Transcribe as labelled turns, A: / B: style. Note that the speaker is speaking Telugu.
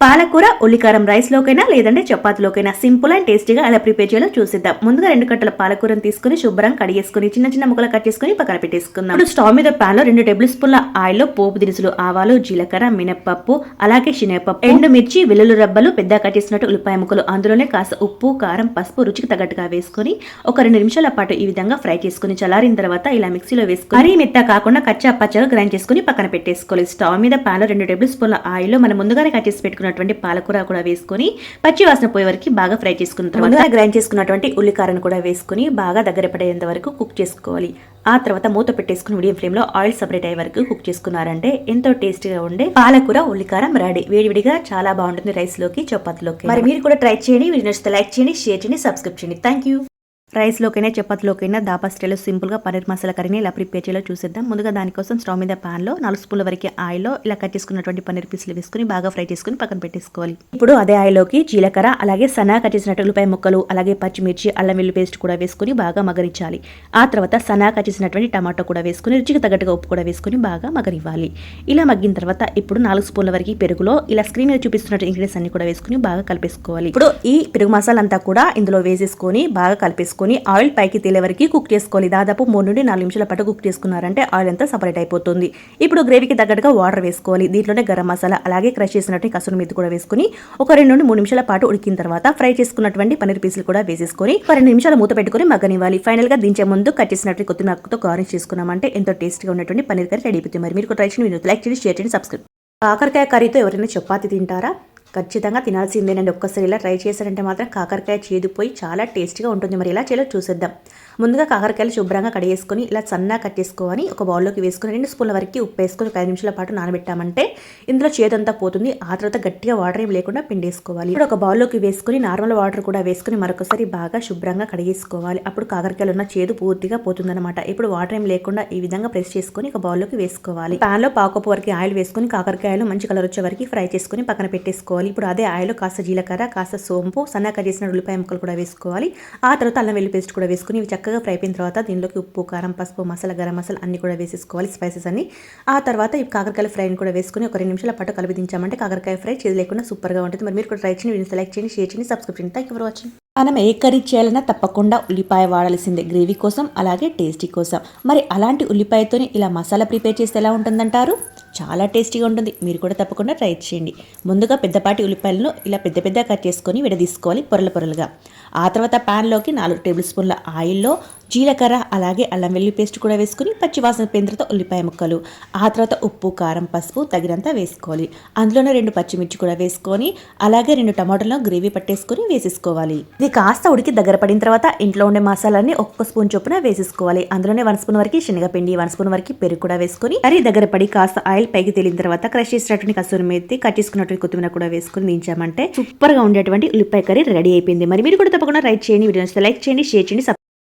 A: పాలకూర ఉల్లికారం రైస్లోకైనా లేదంటే చపాతీలోకైనా సింపుల్ అండ్ టేస్టీగా ఎలా ప్రిపేర్ చేయాలో చూసిద్దాం. ముందుగా రెండు కట్టల పాలకూరను తీసుకుని శుభ్రం కడిగేసుకుని చిన్న చిన్న ముక్కలు కట్ చేసుకుని పక్కన పెట్టేసుకుందాం. ఇప్పుడు స్టవ్ మీద ప్యాన్లో రెండు టేబుల్ స్పూన్ల ఆయిల్లో పోపు దినుసులు ఆవాలు జీలకర్ర మినప్పప్పు అలాగే శనగపప్పు ఎండుమిర్చి వెల్లుల్లి రబ్బలు పెద్ద కట్ చేసినట్టు ఉల్లిపాయ ముక్కలు అందులోనే కాస్త ఉప్పు కారం పసుపు రుచికి తగ్గట్టుగా వేసుకొని ఒక రెండు నిమిషాల పాటు ఈ విధంగా ఫ్రై చేసుకుని చల్లారిన తర్వాత ఇలా మిక్సీలో వేసుకుని మరీ మెత్త కాకుండా కచ్చా పచ్చగా గ్రైండ్ చేసుకుని పక్కన పెట్టేసుకోవాలి. స్టవ్ మీద ప్యాన్లో రెండు టేబుల్ స్పూన్ల ఆయిల్లో మనం ముందుగానే కట్ చేసి పెట్టుకున్నటువంటి పాలకూర కూడా వేసుకొని పచ్చి వాసన పోయే వరకు బాగా ఫ్రై చేసుకున్న తర్వాత గ్రైండ్ చేసుకున్నటువంటి ఉల్లికారను కూడా వేసుకుని బాగా దగ్గర పడేంత వరకు కుక్ చేసుకోవాలి. ఆ తర్వాత మూత పెట్టేసుకుని మీడియం ఫ్లేమ్లో ఆయిల్ సపరేట్ అయ్యే వరకు కుక్ చేసుకున్నారంటే ఎంతో టేస్టీగా ఉండే పాలకూర ఉల్లికారం రెడీ వేడివిడిగా చాలా బాగుంటుంది రైస్లోకి చపాతీలోకి. మరి మీరు కూడా ట్రై చేయండి. వీడియో నచ్చితే లైక్ చేయండి షేర్ చేయండి సబ్స్క్రైబ్ చేయండి. థ్యాంక్ యూ రైస్లోకైనా చపాతీలోకైనా దాపా స్టైల్లో సింపుల్గా పన్నీర్ మసాలా కర్రీని ఇలా ప్రిపేర్ చేయాలో చూసేద్దాం. ముందుగా దానికోసం స్టవ్ మీద ప్యాన్లో నాలుగు స్పూన్ల వరకు ఆయిల్లో ఇలా కట్ చేసుకున్నటువంటి పన్నీర్ పీసులు వేసుకుని బాగా ఫ్రై చేసుకుని పక్కన పెట్టేసుకోవాలి. ఇప్పుడు అదే ఆయిల్లోకి జీలకర్ర అలాగే సన్నగా కట్ చేసిన ఉల్లిపాయ ముక్కలు అలాగే పచ్చిమిర్చి అల్లం వెల్లు పేస్ట్ కూడా వేసుకుని బాగా మగరించాలి ఆ తర్వాత సన్నగా కట్ చేసినటువంటి టమాటో కూడా వేసుకుని రుచికి తగ్గట్టుగా ఉప్పు కూడా వేసుకుని బాగా మగనివ్వాలి ఇలా మగ్గిన తర్వాత ఇప్పుడు నాలుగు స్పూన్ల వరకు పెరుగులో ఇలా స్క్రీన్ మీద చూపిస్తున్నట్టు ఇంగ్రీడియన్స్ అన్ని కూడా వేసుకుని బాగా కలిపేసుకోవాలి. ఇప్పుడు ఈ పెరుగు మసాలా అంతా కూడా ఇందులో వేసేసుకొని బాగా కలిపేసుకొని ఆయిల్ పైకి తేలే వరకు కుక్ చేసుకోవాలి. దాదాపు మూడు నుండి నాలుగు నిమిషాల పాటు కుక్ చేసుకున్నారంటే ఆయిల్ అంతా సపరేట్ అయిపోతుంది. ఇప్పుడు గ్రేవీకి తగ్గట్టుగా వాటర్ వేసుకోవాలి. దీంట్లోనే గరం మసాలా అలాగే క్రష్ చేసినట్టు కసూరి మెత్తి కూడా వేసుకుని ఒక రెండు నుండి మూడు నిమిషాల పాటు ఉడికిన తర్వాత ఫ్రై చేసుకున్నటువంటి పన్నీర్ పీసులు కూడా వేసేసుకొని ఒక రెండు నిమిషాలు మూత పెట్టుకొని మగ్గనివ్వాలి. ఫైనల్గా దించే ముందు కట్ చేసినట్టు కొత్తిమీరతో గార్నిష్ చేసుకున్నామంటే ఎంతో టేస్ట్గా ఉన్నటువంటి పన్నీర్ కర్రీ రెడీ అయిపోతుంది. మరి మీరు ట్రై చేయండి. లైక్ చేయండి షేర్ చేయండి సబ్స్క్రైబ్ కాకరకాయ కర్రీతో ఎవరైనా చపాతి తింటారా? ఖచ్చితంగా తినాల్సిందేనండి. ఒక్కసారి ఇలా ట్రై చేశారంటే మాత్రం కాకరకాయ చేదుపోయి చాలా టేస్టీగా ఉంటుంది. మరి ఇలా చేయాలో చూసేద్దాం. ముందుగా కాకరకాయలు శుభ్రంగా కడిగేసుకొని ఇలా సన్నా కట్ చేసుకొని ఒక బౌల్లోకి వేసుకొని రెండు స్పూన్ల వరకు ఉప్పు వేసుకొని ఒక ఐదు నిమిషాల పాటు నానబెట్టామంటే ఇందులో చేదంతా పోతుంది. ఆ తర్వాత గట్టిగా వాటర్ ఏం లేకుండా పిండేసుకోవాలి. ఇప్పుడు ఒక బౌల్లోకి వేసుకొని నార్మల్ వాటర్ కూడా వేసుకొని మరొకసారి బాగా శుభ్రంగా కడిగేసుకోవాలి. అప్పుడు కాకరకాయలు ఉన్న చేదు పూర్తిగా పోతుందన్నమాట. ఇప్పుడు వాటర్ ఏం లేకుండా ఈ విధంగా ప్రెస్ చేసుకొని ఒక బౌల్లోకి వేసుకోవాలి. పాన్లో పాకపు వరకు ఆయిల్ వేసుకొని కాకరకాయలు మంచి కలర్ వచ్చే వరకు ఫ్రై చేసుకొని పక్కన పెట్టేసుకోవాలి. ఇప్పుడు అదే ఆయిల్ కాస్త జీలకర్ర కాస్త సోంపు సన్నగా కట్ చేసిన ఉల్లిపాయ ముక్కలు కూడా వేసుకోవాలి. ఆ తర్వాత అల్లం వెల్లి పేస్ట్ కూడా వేసుకొని ఇవి చక్కగా ఫ్రై అయిపోయిన తర్వాత దీనిలోకి ఉప్పు కారం పసుపు మసాలా గరం మసాలా అన్ని కూడా వేసేసుకోవాలి స్పైసెస్ అన్ని. ఆ తర్వాత ఈ కాకరకాయ ఫ్రైని కూడా వేసుకొని ఒక రెండు నిమిషాల పాటు కలిపి దించామంటే కాకరకాయ ఫ్రై చేది లేకుండా సూపర్గా ఉంటుంది. మరి మీరు కూడా ట్రై చేయండి వీడియో సెలెక్ట్ చేయండి షేర్ చేయండి సబ్స్క్రైబ్ చేయండి. థ్యాంక్ యూ ఫర్ వాచింగ్ మనం ఏ కర్రీ చేయాలన్నా తప్పకుండా ఉల్లిపాయ వాడాల్సిందే గ్రేవీ కోసం అలాగే టేస్టీ కోసం. మరి అలాంటి ఉల్లిపాయతోని ఇలా మసాలా ప్రిపేర్ చేస్తే ఎలా ఉంటుందంటారు? చాలా టేస్టీగా ఉంటుంది. మీరు కూడా తప్పకుండా ట్రై చేయండి. ముందుగా పెద్దపాటి ఉల్లిపాయలను ఇలా పెద్ద పెద్ద కట్ చేసుకొని విడదీసుకోవాలి పొరల పొరలుగా. ఆ తర్వాత ప్యాన్లోకి నాలుగు టేబుల్ స్పూన్ల ఆయిల్లో జీలకర్ర అలాగే అల్లం వెల్లి పేస్ట్ కూడా వేసుకుని పచ్చివాసన పోయిన తర్వాత ఉల్లిపాయ ముక్కలు. ఆ తర్వాత ఉప్పు కారం పసుపు తగినంత వేసుకోవాలి. అందులోనే రెండు పచ్చిమిర్చి కూడా వేసుకొని అలాగే రెండు టమాటాలను గ్రేవీ పట్టేసుకొని వేసేసుకోవాలి. ఇది కాస్త ఉడికి దగ్గర పడిన తర్వాత ఇంట్లో ఉండే మసాలాన్ని ఒక్క స్పూన్ చొప్పున వేసేసుకోవాలి. అందులోనే వన్ స్పూన్ వరకు శనగపిండి వన్ స్పూన్ వరకు పెరుగు కూడా వేసుకొని కర్రీ దగ్గర పడి కాస్త ఆయిల్ పైకి తేలిన తర్వాత క్రష్ చేసినటువంటి కసూరి మెత్తి కట్ చేసుకున్నటువంటి కొత్తిమీర కూడా వేసుకుని దించామంటే సూపర్గా ఉండేటువంటి ఉల్లిపాయ కర్రీ రెడీ అయిపోయింది. మరి మీరు కూడా తప్పకుండా రైట్ చేయండి. వీడియో లైక్ చేయండి షేర్ చేయండి